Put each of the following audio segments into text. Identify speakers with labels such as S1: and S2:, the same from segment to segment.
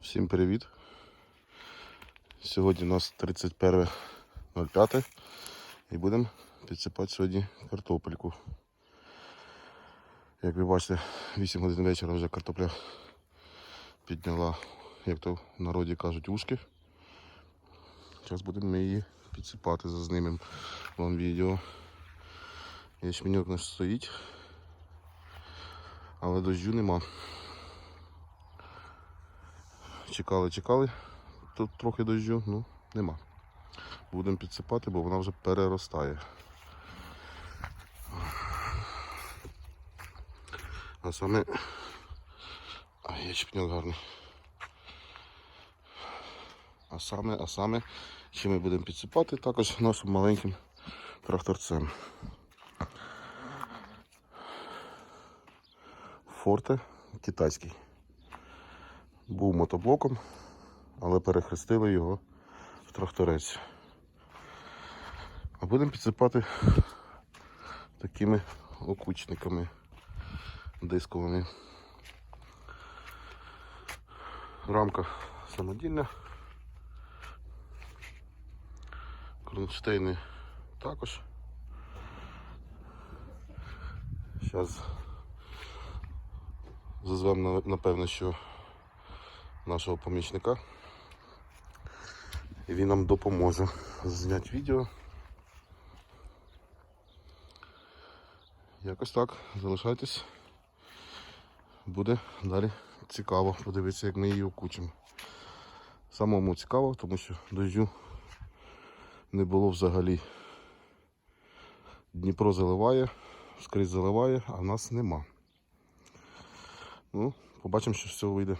S1: Всім привіт! Сьогодні у нас 31.05 і будемо підсипати сьогодні картопельку. Як ви бачите, 8 годин вечора вже картопля підняла, як то в народі кажуть, ушки. Зараз будемо ми її підсипати, зазнімемо вам відео. Ячменьок наш стоїть, але дощу нема. Чекали, чекали. Тут трохи дощу, ну нема. Будемо підсипати, бо вона вже переростає. А саме. А ячменьок гарний. А саме, а саме, ще ми будемо підсипати також нашим маленьким тракторцем. Форте китайський. Був мотоблоком, але перехрестили його в тракторець. А будемо підсипати такими окучниками дисковими. Рамка самодільна. Кронштейни також. Зараз зазвемо напевно, що нашого помічника. І він нам допоможе зняти відео. Якось так, залишайтесь. Буде далі цікаво подивитися, як ми її окучимо. Самому цікаво, тому що дощу не було взагалі. Дніпро заливає, скрізь заливає, а нас нема. Ну, побачимо, що з цього вийде.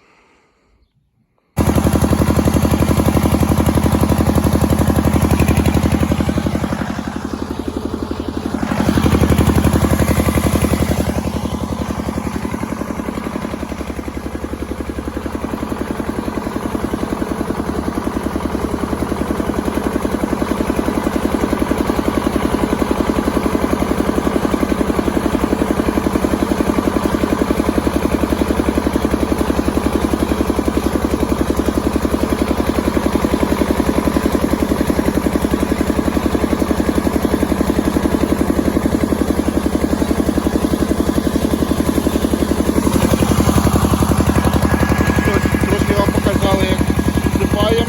S1: Трошки вам показали, як підсипаємо.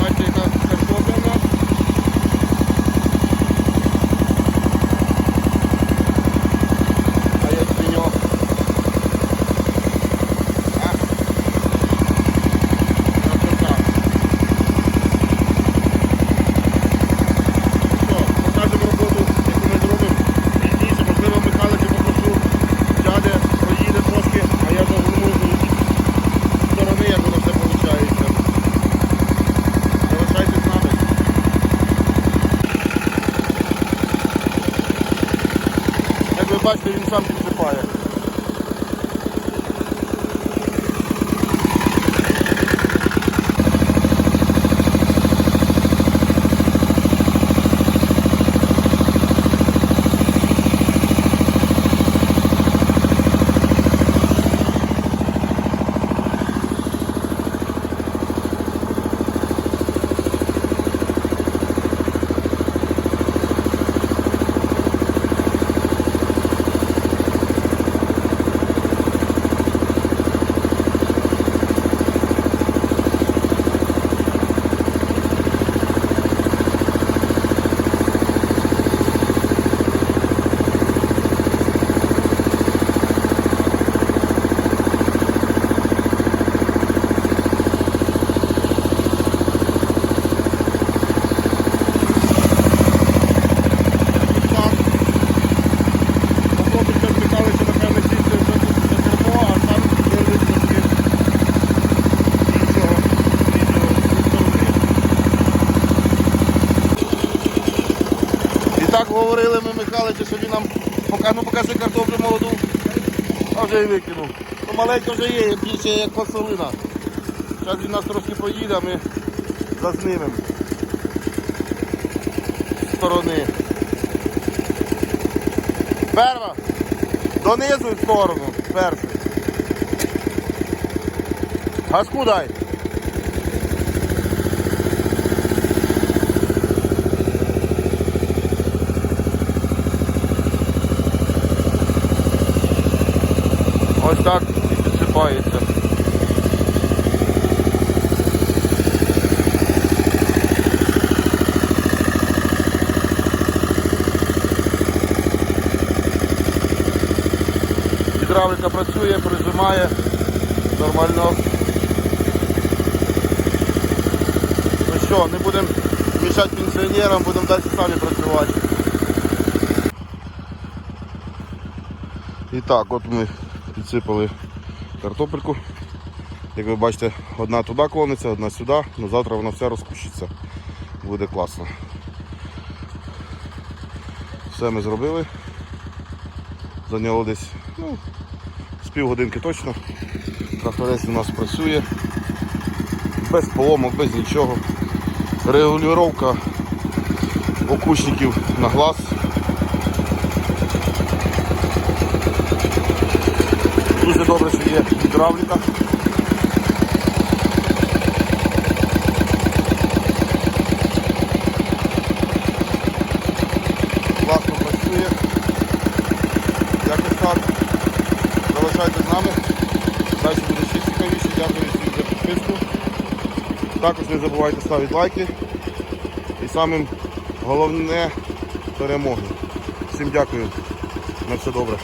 S1: Бачите, яка картопля в нас. А як пеньок. А? Красота. Що, покажемо роботу, яку ми зробимо. Пізніше, можливо, Михайловича попрошу, дядя проїде трошки, а я зажму з сторони, як воно все виходить. Залишайтесь з нами. Як ви бачите, він сам підсипає. Так говорили ми Михайловичу, що він нам пока, ну, покажи картоплю молоду, а вже і викинув. Ну, маленька вже є, більше як фасолина. Зараз він нас трошки поїде, а ми зазнімемо з сторони. Перва. Донизу в сторону. Перший. Газку дай. Ось так і підсипається. Гідравліка працює, прижимає нормально. Ну що, не будемо мішати пенсіонерам, будемо далі самі працювати. І так, от ми підсипали картопельку. Як ви бачите, одна туди клониться, одна сюди, але завтра вона вся розкущиться. Буде класно. Все ми зробили. Зайняло десь ну, з півгодинки точно. Тракторець у нас працює. Без поломок, без нічого. Регулювання окушників на глаз. Дуже добре, що є гідравліка. Класно працює. Якось так. Залишайтесь з нами. Далі буде ще цікавіше. Дякую всім за підписку. Також не забувайте ставити лайки. І самим головне перемоги. Всім дякую. На все добре.